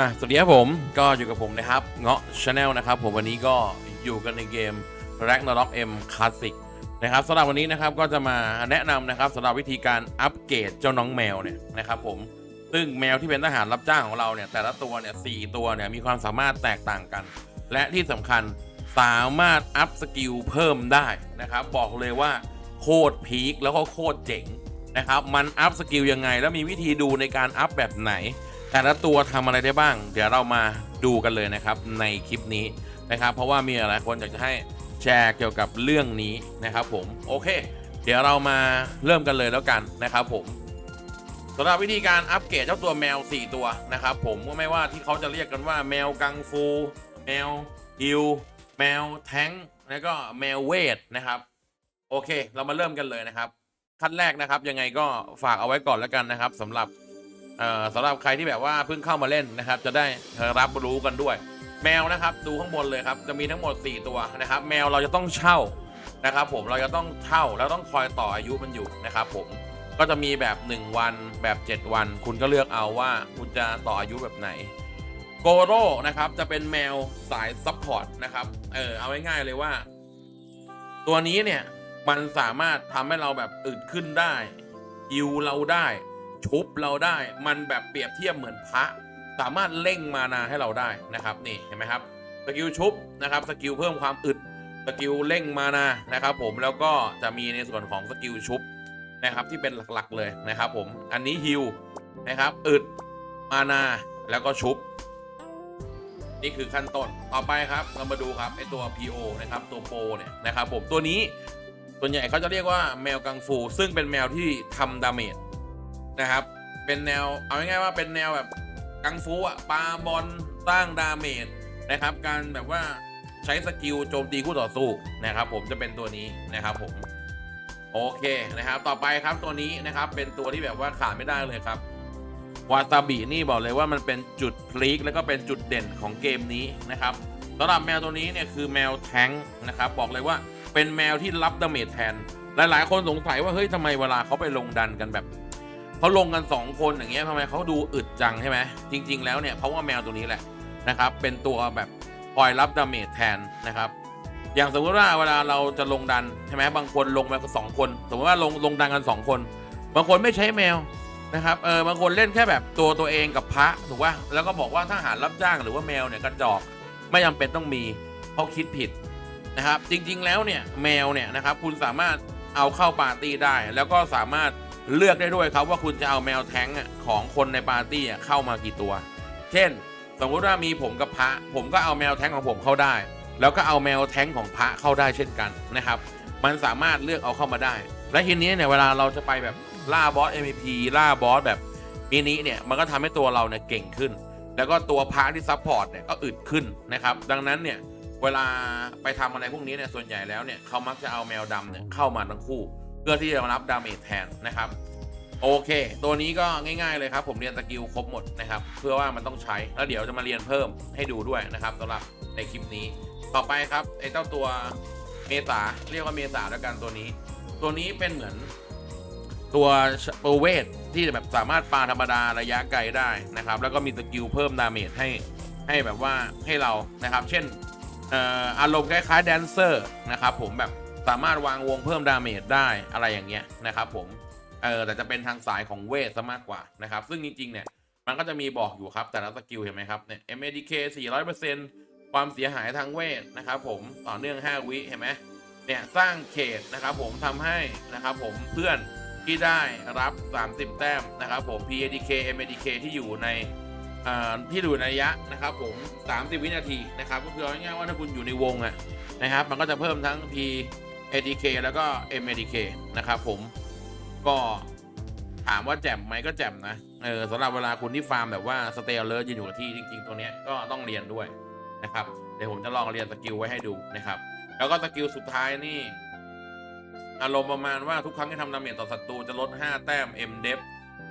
อะสวัสดีครับผมก็อยู่กับผมนะครับเงาะชาแนลนะครับผมวันนี้ก็อยู่กันในเกม Ragnarok M Classic นะครับสำหรับวันนี้นะครับก็จะมาแนะนำนะครับสำหรับวิธีการอัปเกรดเจ้าน้องแมวเนี่ยนะครับผมซึ่งแมวที่เป็นทหารรับจ้างของเราเนี่ยแต่ละตัวเนี่ยสตัวเนี่ยมีความสามารถแตกต่างกัน และที่สำคัญสามารถอัพสกิลเพิ่มได้นะครับบอกเลยว่าโคตรพีคแล้วก็โคตรเจ๋งนะครับมันอัพสกิลยังไง แล้วมีวิธีดูในการอัพแบบไหน แต่ละตัวทำอะไรได้บ้าง เดี๋ยวเรามาดูกันเลยนะครับในคลิปนี้นะครับ เพราะว่ามีหลายคนอยากจะให้แชร์เกี่ยวกับเรื่องนี้นะครับผมโอเค เดี๋ยวเรามาเริ่มกันเลยแล้วกันนะครับผมสำหรับวิธีการอัปเกรดเจ้าตัวแมว 4 ตัวนะครับผมก็ไม่ว่าที่เขาจะเรียกกันว่าแมวกังฟู แมวฮิวแมวแท้งแล้วก็แมวเวทนะครับ โอเค เรามาเริ่มกันเลยนะครับ ขั้นแรกนะครับยังไงก็ฝากเอาไว้ก่อนแล้วกันนะครับสำหรับ สำหรับใครที่แบบว่าเพิ่งเข้ามาเล่นนะครับ จะได้รับรู้กันด้วย แมวนะครับ ดูข้างบนเลยครับ จะมีทั้งหมด 4 ตัวนะครับ แมวเราจะต้องเช่านะครับผมเราจะต้องเช่าแล้วต้องคอยต่ออายุมันอยู่นะครับผมก็จะมีแบบ 1 วันแบบ 7 วัน คุณก็เลือกเอาว่าคุณจะต่ออายุแบบไหนโกโร่นะครับจะเป็นแมวสายซัพพอร์ตนะครับเออเอาง่ายๆเลยว่า ตัวนี้เนี่ยมันสามารถทำให้เราแบบอึดขึ้นได้ยิวเราได้ ชุบเราได้ มันแบบเปรียบเทียบเหมือนพระ สามารถเร่งมานาให้เราได้นะครับนี่เห็นไหมครับสกิลชุบนะครับสกิลเพิ่มความอึดสกิลเร่งมานานะครับผมแล้วก็จะมีในส่วนของสกิลชุบนะครับที่เป็นหลักๆเลยนะครับ ผมอันนี้ฮิวนะครับอึดมานาแล้วก็ชุบนี่คือขั้นต้นต่อไปครับเรามาดูครับไอตัว PO นะครับตัวโปเนี่ยนะครับผมตัวนี้ส่วนใหญ่เขาจะเรียกว่าแมวกังฟู ซึ่งเป็นแมวที่ทำดาเมจ นะครับ เป็นแนวเอาง่ายๆว่าเป็นแนวแบบกังฟูอะปาบอลสร้างดาเมจนะครับ การแบบว่าใช้สกิลโจมตีคู่ต่อสู้นะครับ ผมจะเป็นตัวนี้นะครับผมโอเคนะครับ ต่อไปครับตัวนี้นะครับ เป็นตัวที่แบบว่าขาดไม่ได้เลยครับวาซาบินี่บอกเลยว่ามันเป็นจุดพลิก แล้วก็เป็นจุดเด่นของเกมนี้นะครับสำหรับแมวตัวนี้เนี่ยคือแมวแท้งนะครับ บอกเลยว่าเป็นแมวที่รับดาเมจแทน หลาย ๆ คนสงสัยว่าเฮ้ยทำไมเวลาเขาไปลงดันกันแบบ เขาลงกัน 2 คนอย่างเงี้ยทำไมเขาดูอึดจังใช่ไหมจริง ๆ แล้วเนี่ยเพราะว่าแมวตัวนี้แหละนะครับ เป็นตัวแบบคอยรับดาเมจแทนนะครับ อย่างสมมติว่าเวลาเราจะลงดันใช่ไหมบางคนลงมาสองคน สมมติว่าลงลงดันกัน 2 คน บางคนไม่ใช้แมวนะครับเออบางคนเล่นแค่แบบตัวตัวเองกับพระถูกป่ะแล้วก็บอกว่าทหารรับจ้างหรือว่าแมวเนี่ยกระจอกไม่จำเป็นต้องมีเขาคิดผิดนะครับ จริงๆแล้วเนี่ยแมวเนี่ยนะครับคุณสามารถเอาเข้าปาร์ตี้ได้ แล้วก็สามารถ เลือกได้ด้วยครับว่าคุณจะเอาแมวแท้งของคนในปาร์ตี้เข้ามากี่ตัว เช่น สมมติว่ามีผมกับพระ ผมก็เอาแมวแท้งของผมเข้าได้ แล้วก็เอาแมวแท้งของพระเข้าได้เช่นกันนะครับ มันสามารถเลือกเอาเข้ามาได้ และทีนี้เนี่ยเวลาเราจะไปแบบล่าบอส MVP ล่าบอสแบบมินิเนี่ยมันก็ทำให้ตัวเราเนี่ยเก่งขึ้น แล้วก็ตัวพระที่ซัพพอร์ตเนี่ยก็อึดขึ้นนะครับ ดังนั้นเนี่ยเวลาไปทำอะไรพวกนี้เนี่ยส่วนใหญ่แล้วเนี่ยเขามักจะเอาแมวดำเนี่ยเข้ามาทั้งคู่ เพื่อที่จะมารับดาเมจแทนนะครับโอเค ตัวนี้ก็ง่ายๆเลยครับ ผมเรียนสกิลครบหมดนะครับ เพื่อว่ามันต้องใช้ แล้วเดี๋ยวจะมาเรียนเพิ่มให้ดูด้วยนะครับสำหรับในคลิปนี้ ต่อไปครับไอ้เจ้าตัวเมษาเรียกว่าเมษาแล้วกันตัวนี้ ตัวนี้เป็นเหมือนตัวโปรเวทที่แบบสามารถปาธรรมดาระยะไกลได้นะครับ แล้วก็มีสกิลเพิ่มดาเมจให้ให้แบบว่าให้เรานะครับ เช่นออารมณ์คล้ายๆแดนเซอร์นะครับผมแบบ สามารถวางวงเพิ่มดาเมจได้อะไรอย่างเงี้ยนะครับผม เออแต่จะเป็นทางสายของเวทซะมากกว่านะครับ ซึ่งจริงๆเนี่ยมันก็จะมีบอกอยู่ครับแต่ละสกิลเห็นไหมครับเนี่ย MADK 400%ความเสียหายทางเวทนะครับผมต่อเนื่อง 5 วิเห็นไหมเนี่ยสร้างเขตนะครับผมทำให้นะครับผมเพื่อนที่ได้รับ 30 แต้มนะครับผม PADK MADK ที่อยู่ในที่อยู่ในระยะนะครับผม 30 วินาทีนะครับก็คือเอาง่ายๆว่าถ้าคุณอยู่ในวงอะนะครับ มันก็จะเพิ่มทั้ง p PADK แล้วก็ MADK นะครับผมก็ถามว่าแจ่มไหมก็แจ่มนะเออสำหรับเวลาคุณที่ฟาร์มแบบว่าสเตลเลอร์ยืนอยู่กับที่จริง ๆ ตัวเนี้ยก็ต้องเรียนด้วยนะครับเดี๋ยวผมจะลองเรียนสกิลไว้ให้ดูนะครับ แล้วก็สกิลสุดท้ายนี่ อารมณ์ประมาณว่าทุกครั้งที่ทำดาเมจต่อศัตรูจะลด 5 แต้ม M d e p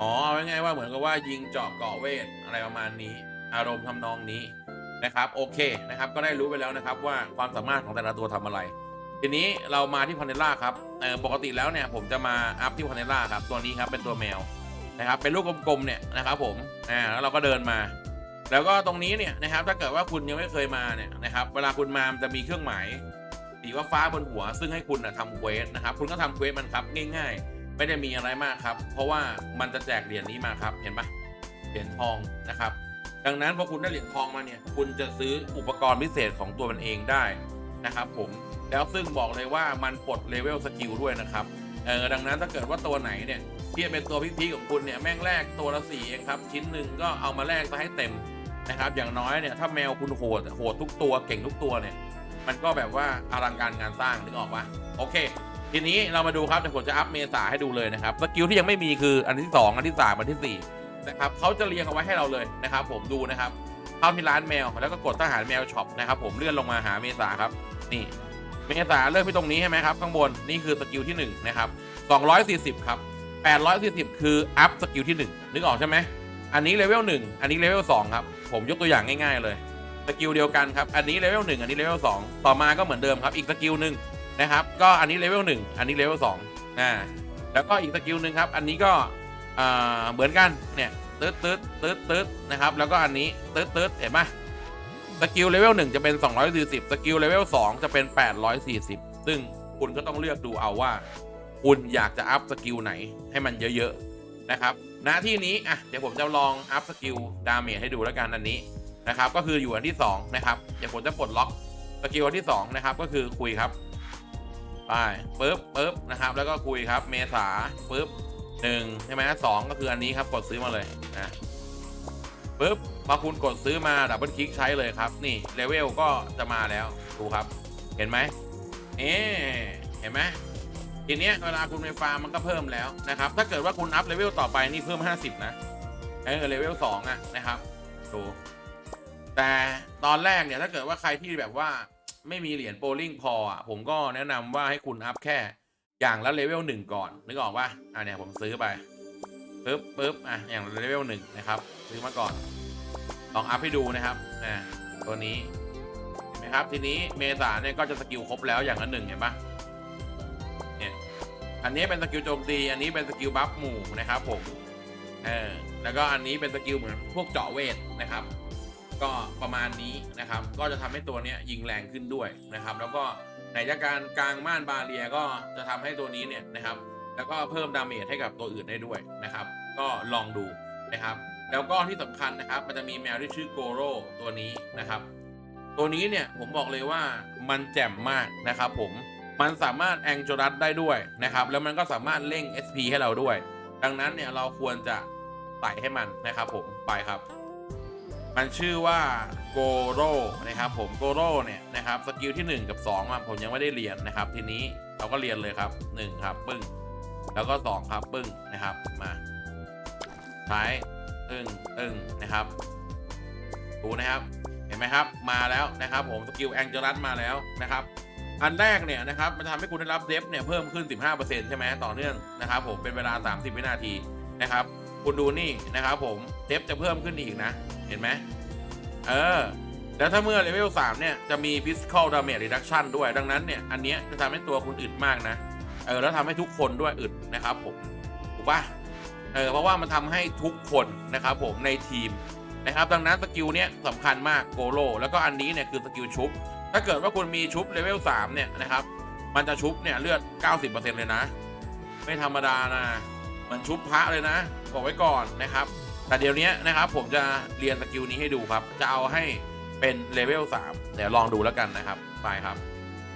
อ๋อเอาง่ายๆว่าเหมือนกับว่ายิงเจาะเกาะเวทอะไรประมาณนี้ อารมณ์ทำนองนี้นะครับ โอเคนะครับ ก็ได้รู้ไปแล้วนะครับว่าความสามารถของแต่ละตัวทำอะไร ทีนี้เรามาที่พาเนล่าครับเออปกติแล้วเนี่ยผมจะมาอัพที่พาเนล่าครับตัวนี้ครับเป็นตัวแมวนะครับเป็นลูกกลมๆเนี่ยนะครับผมอ่าแล้วเราก็เดินมา แล้วก็ตรงนี้เนี่ยนะครับถ้าเกิดว่าคุณยังไม่เคยมาเนี่ยนะครับเวลาคุณมามันจะมีเครื่องหมายสีว่าฟ้าบนหัว ซึ่งให้คุณนะทำเควสนะครับคุณก็ทำเควสมันครับง่าย ๆ ไม่ได้มีอะไรมากครับ เพราะว่ามันจะแจกเหรียญนี้มาครับเห็นปะเหรียญทองนะครับ ดังนั้นพอคุณได้เหรียญทองมาเนี่ยคุณจะซื้ออุปกรณ์พิเศษของตัวมันเองได้ นะครับผมแล้วซึ่งบอกเลยว่ามันปลดเลเวลสกิลด้วยนะครับเออดังนั้นถ้าเกิดว่าตัวไหนเนี่ยที่เป็นตัวพิกๆของคุณเนี่ยแม่งแรกตัวละสี่เองครับชิ้นหนึ่งก็เอามาแลกซะให้เต็มนะครับอย่างน้อยเนี่ยถ้าแมวคุณโหดโหดทุกตัวเก่งทุกตัวเนี่ยมันก็แบบว่าอลังการงานสร้างนึกออกปะโอเค ทีนี้เรามาดูครับเดี๋ยวผมจะอัพเมษาให้ดูเลยนะครับสกิลที่ยังไม่มีคืออันที่ 2 อันที่ 3 อันที่ 4 นะครับเขาจะเรียงเอาไว้ให้เราเลยนะครับ ผมดูนะครับเข้าที่ร้านแมวแล้วก็กดทหารแมวช็อปนะครับผมเลื่อนลงมาหาเมษาครับ นี่เมษาเริ่มที่ตรงนี้ใช่ไหมครับข้างบนนี่คือสกิลที่1นะครับ240 ครับ 840 คืออัพสกิลที่ 1 นึกออกใช่ไหมอันนี้เลเวล1อันนี้เลเวล2ครับ ผมยกตัวอย่างง่ายๆเลยสกิลเดียวกันครับ อันนี้เลเวล1อันนี้เลเวล2ต่อมาก็เหมือนเดิมครับ อีกสกิลหนึ่งนะครับ ก็อันนี้เลเวล1อันนี้เลเวล2อ่าแล้วก็อีกสกิลหนึ่งครับ อันนี้ก็อ่าเหมือนกันเนี่ยตืดตืดตืดตืดนะครับ แล้วก็อันนี้ตืดตืดเห็นไหม สกิลเลเวล1จะเป็น 240 สกิลเลเวล2จะเป็น 840 ซึ่งคุณก็ต้องเลือกดูเอาว่า คุณอยากจะอัพสกิลไหนให้มันเยอะๆนะครับณที่นี้อะเดี๋ยวผมจะลองอัพสกิลดาเมจให้ดูแล้วกันอันนี้นะครับก็คืออยู่อันที่2นะครับเดี๋ยวผมจะปลดล็อกสกิลอันที่2นะครับก็คือคุยครับไปปึ๊บปึ๊บนะครับแล้วก็คุยครับ เมษาปึ๊บหนึ่งใช่ไหมสองก็คืออันนี้ครับกดซื้อมาเลยนะปึ๊บ พอคุณกดซื้อมาดับเบิลคลิกใช้เลยครับ นี่เลเวลก็จะมาแล้วดูครับ เห็นไหมเอ๊เห็นไหมทีเนี้ยเวลาคุณไปฟาร์มมันก็เพิ่มแล้วนะครับ ถ้าเกิดว่าคุณอัพเลเวลต่อไปนี่เพิ่ม 50 นะเออเลเวลสองอะนะครับดูแต่ตอนแรกเนี่ยถ้าเกิดว่าใครที่แบบว่าไม่มีเหรียญโบลิ่งพออะผมก็แนะนำว่าให้คุณอัพแค่อย่างละเลเวลหนึ่งก่อนนึกออกว่าอะเนี่ยผมซื้อไปปึ๊บปึ๊บอะอย่างเลเวลหนึ่งนะครับ ซื้อมาก่อน ลองอัพให้ดูนะครับอะตัวนี้เห็นไหมครับทีนี้เมษาเนี่ยก็จะสกิลครบแล้วอย่างละหนึ่งเห็นปะเนี่ยอันนี้เป็นสกิลโจมตีอันนี้เป็นสกิลบัฟหมู่นะครับผมเออแล้วก็อันนี้เป็นสกิลเหมือนพวกเจาะเวทนะครับ ก็ประมาณนี้นะครับ ก็จะทำให้ตัวเนี้ยยิงแรงขึ้นด้วยนะครับ แล้วก็ไหนจากการกลางม่านบาเรียก็จะทำให้ตัวนี้เนี่ยนะครับ แล้วก็เพิ่มดาเมจให้กับตัวอื่นได้ด้วยนะครับ ก็ลองดูนะครับ แล้วก็ที่สำคัญนะครับ มันจะมีแมวที่ชื่อโกโร่ตัวนี้นะครับ ตัวนี้เนี่ยผมบอกเลยว่ามันแจ่มมากนะครับผมมันสามารถแองจรัสได้ด้วยนะครับ แล้วมันก็สามารถเร่ง SP ให้เราด้วย ดังนั้นเนี่ยเราควรจะใส่ให้มันนะครับผมไปครับ มันชื่อว่าโกโร่นะครับผมโกโร่เนี่ยนะครับสกิลที่ 1 กับ2อะผมยังไม่ได้เรียนนะครับ ทีนี้เราก็เรียนเลยครับ 1 ครับ ปึ้ง แล้วก็ 2 ครับ ปึ้งนะครับมาใช้ ตึ้งตึ้งนะครับ ดูนะครับ เห็นไหมครับ มาแล้วนะครับ ผมสกิลแองเจลัสมาแล้วนะครับ อันแรกเนี่ยนะครับ มันทำให้คุณได้รับเดฟเนี่ยเพิ่มขึ้น 15%ใช่ไหมต่อเนื่องนะครับ ผมเป็นเวลา 30 วินาทีนะครับ คุณดูนี่นะครับผมเดฟจะเพิ่มขึ้นอีกนะ เห็นไหมเออแล้วถ้าเมื่อเลเวล3เนี่ยจะมี physical damage reduction ด้วยดังนั้นเนี่ยอันเนี้ยจะทำให้ตัวคุณอึดมากนะ เออแล้วทำให้ทุกคนด้วยอึดนะครับผมถูกปะ เออเพราะว่ามันทำให้ทุกคนนะครับผมในทีมนะครับดังนั้นสกิลเนี้ยสำคัญมากโกโลแล้วก็อันนี้เนี่ยคือสกิลชุบ ถ้าเกิดว่าคุณมีชุบเลเวล3เนี่ยนะครับ มันจะชุบเนี่ยเลือด 90%เลยนะ ไม่ธรรมดานะเหมือนชุบพระเลยนะ บอกไว้ก่อนนะครับ แต่เดี๋ยวนี้นะครับผมจะเรียนสกิลนี้ให้ดูครับ จะเอาให้เป็นเลเวล3เดี๋ยวลองดูแล้วกันนะครับ ไปครับ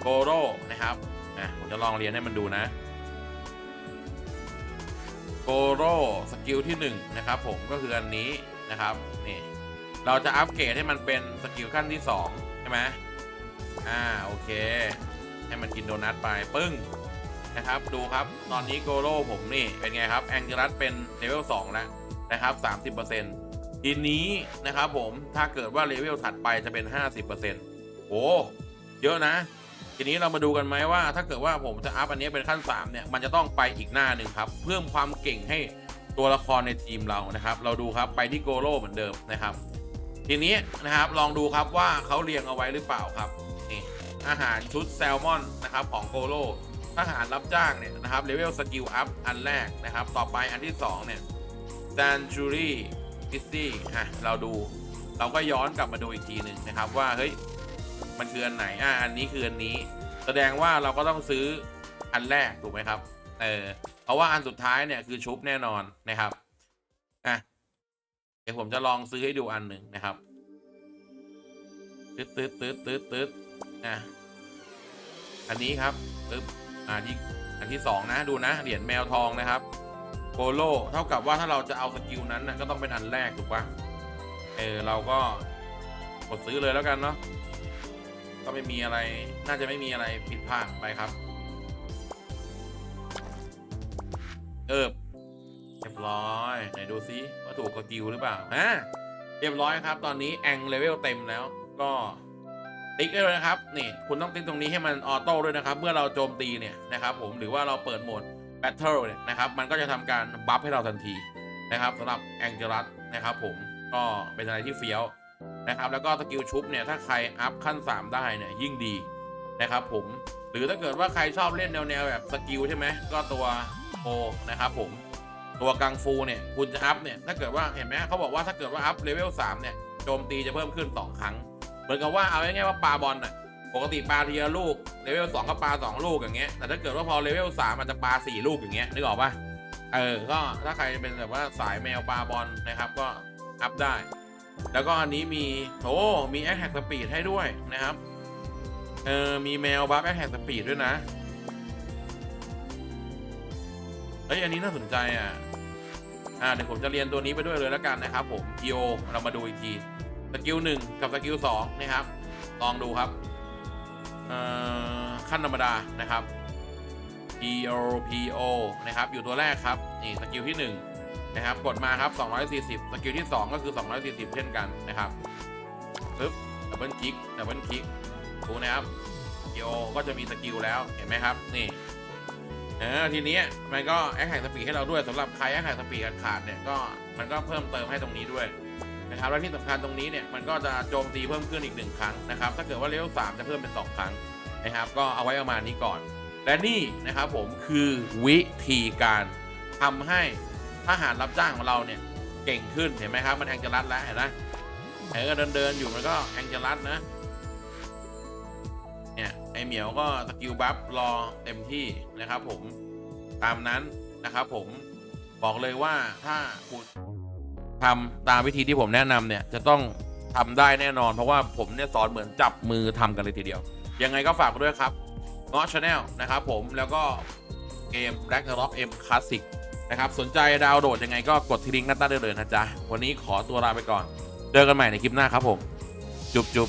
โกโร่นะครับนะผมจะลองเรียนให้มันดูนะ โกโร่สกิลที่1นะครับผมก็คืออันนี้นะครับนี่เราจะอัปเกรดให้มันเป็นสกิลขั้นที่2ใช่ไหมอ่าโอเค ให้มันกินโดนัทไปปึ้งนะครับ ดูครับตอนนี้โกโร่ผมนี่เป็นไงครับแองเจลัสเป็นเลเวล2แล้วนะครับ 30%ทีนี้นะครับผมถ้าเกิดว่าเลเวลถัดไปจะเป็น 50%โอ้เยอะนะ ทีนี้เรามาดูกันไหมว่า ถ้าเกิดว่าผมจะอัพอันนี้เป็นขั้น3เนี่ยมันจะต้องไปอีกหน้าหนึ่งครับ เพิ่มความเก่งให้ตัวละครในทีมเรานะครับ เราดูครับไปที่โกโร่เหมือนเดิมนะครับ ทีนี้นะครับลองดูครับว่าเขาเรียงเอาไว้หรือเปล่าครับนี่อาหารชุดแซลมอนนะครับของโกโร่ทหารรับจ้างเนี่ยนะครับเลเวลสกิลอัพอันแรกนะครับ ต่อไปอันที่2เนี่ย s a n น u r y ิ i ซี่ฮะเราดูเราก็ย้อนกลับมาดูอีกทีหนึ่งนะครับว่าเฮ้ย มันคืออันไหนอ่าอันนี้คืออันนี้ แสดงว่าเราก็ต้องซื้ออันแรกถูกไหมครับเออเพราะว่าอันสุดท้ายเนี่ยคือชุบแน่นอนนะครับอะเดี๋ยวผมจะลองซื้อให้ดูอันหนึ่งนะครับตืดตืดตืดตืดตืดอะอันนี้ครับปึ๊บอ่าที่อันที่สองนะดูนะเหรียญแมวทองนะครับโปโลเท่ากับว่าถ้าเราจะเอาสกิลนั้นนะก็ต้องเป็นอันแรกถูกปะเออเราก็กดซื้อเลยแล้วกันเนาะ ก็ไม่มีอะไร น่าจะไม่มีอะไรผิดพลาดไปครับ เออเรียบร้อย ไหนดูซิว่าถูกสกิลหรือเปล่าอ่าเรียบร้อยครับ ตอนนี้แองเลเวลเต็มแล้ว ก็ติ๊กได้เลยนะครับ นี่ คุณต้องติ๊กตรงนี้ให้มันออโต้ด้วยนะครับ เมื่อเราโจมตีเนี่ยนะครับ ผม หรือว่าเราเปิดโหมดแบทเทิลเนี่ยนะครับ มันก็จะทำการบัฟให้เราทันทีนะครับสำหรับแองเจลัสนะครับ ผม ก็เป็นอะไรที่เฟี้ยว นะครับแล้วก็สกิลชุบเนี่ยถ้าใครอัพขั้น 3 ได้เนี่ยยิ่งดีนะครับผมหรือถ้าเกิดว่าใครชอบเล่นแนวแนวๆแบบสกิลใช่ไหมก็ตัวโอนะครับผมตัวกังฟูเนี่ยคุณจะอัพเนี่ยถ้าเกิดว่าเห็นไหมเขาบอกว่าถ้าเกิดว่าอัพเลเวล3เนี่ยโจมตีจะเพิ่มขึ้น 2 ครั้ง เหมือนกับว่าเอาง่ายๆว่าปลาบอลน่ะปกติปลาทีละลูกเลเวล2ก็ปลา 2 ลูกอย่างเงี้ยแต่ถ้าเกิดว่าพอเลเวล3มันจะปลา 4 ลูกอย่างเงี้ยนึกออกปะเออก็ถ้าใครเป็นแบบว่าสายแมวปลาบอลนะครับก็อัพได้ แล้วก็อันนี้มีโอ้มีแอคแท็กสปีดให้ด้วยนะครับ เออมีแมวบัฟแอคแท็กสปีดด้วยนะเฮ้ยอันนี้น่าสนใจอะอ่าเดี๋ยวผมจะเรียนตัวนี้ไปด้วยเลยแล้วกันนะครับ ผม EO เรามาดูอีกทีสกิลหนึ่งกับสกิลสองนะครับ ลองดูครับ เอ่อ ขั้นธรรมดานะครับ PO PO นะครับ อยู่ตัวแรกครับ นี่สกิลที่หนึ่ง นะครับ กดมาครับ 240 สกิลที่ 2 ก็คือ 240 เช่นกันนะครับปึ๊บดับเบิลคลิกดับเบิลคลิกดูนะครับโยก็จะมีสกิลแล้วเห็นไหมครับ นี่เออทีนี้มันก็แอคแท็กสปีดให้เราด้วยสำหรับใครแอคแท็กสปีดขาดเนี่ยก็มันก็เพิ่มเติมให้ตรงนี้ด้วยนะครับแล้วที่สำคัญตรงนี้เนี่ยมันก็จะโจมตีเพิ่มขึ้นอีกหนึ่งครั้งนะครับถ้าเกิดว่าเลเวล3จะเพิ่มเป็น 2 ครั้งนะครับ ก็เอาไว้ประมาณนี้ก่อน และนี่นะครับผมคือวิธีการทำให้ ทหารรับจ้างของเราเนี่ยเก่งขึ้นเห็นไหมครับ มันแองเจลัสแล้วเห็นไหมเออเดินเดินๆอยู่มันก็แองเจลัสนะเนี่ยไอเหมียวก็สกิลบัฟรอเต็มที่นะครับผมตามนั้นนะครับผมบอกเลยว่าถ้าคุณทำตามวิธีที่ผมแนะนำเนี่ยจะต้องทำได้แน่นอน เพราะว่าผมเนี่ยสอนเหมือนจับมือทำกันเลยทีเดียว ยังไงก็ฝากด้วยครับเงาะชาแนลนะครับผมแล้วก็เกม Black Rock M Classic นะครับสนใจดาวน์โหลดยังไงก็กดที่ลิงก์หน้าตาได้เลยนะจ๊ะวันนี้ขอตัวลาไปก่อน เจอกันใหม่ในคลิปหน้าครับผม จุบจุบ